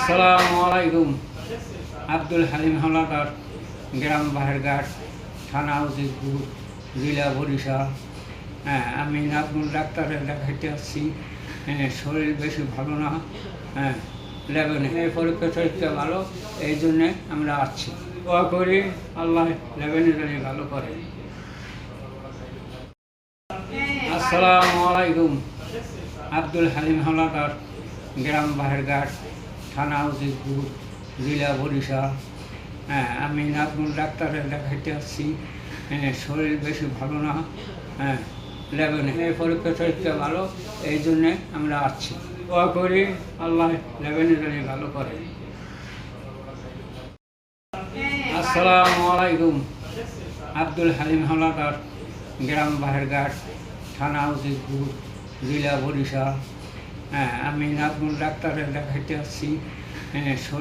আসসালামু আলাইকুম। আব্দুল হালিম হাওলাদার গ্রাম বাহেরঘাট, থানা উজিরপুর, জেলা বরিশাল। হ্যাঁ আমি নাজমুল ডাক্তারের দেখাইতে আসছি। হ্যাঁ শরীর বেশি ভালো না। হ্যাঁ লেবেন এই পরীক্ষা টরীক্ষা ভালো, এই জন্যে আমরা আসছি। দোয়া করি আল্লাহ লেবেনে জানি ভালো করে। আসসালামু আলাইকুম। আব্দুল হালিম হাওলাদার গ্রাম বাহেরঘাট থানা উজিরপুর জেলা বরিশাল হ্যাঁ আমি নাজমুল ডাক্তারের দেখাইতে আসছি। হ্যাঁ শরীর বেশি ভালো না। হ্যাঁ লেবেন এই পরীক্ষা ভালো, এই জন্যে আমরা আসছি। দোয়া করি আল্লাহ লেবেনে জানি ভালো করে। আসসালামু আলাইকুম। আব্দুল হালিম হাওলাদার গ্রাম বাহেরঘাট, থানা উজিরপুর জেলা বরিশাল হ্যাঁ আমি নাজমুল ডাক্তারের দেখাইতে আসছি হ্যাঁ শরীর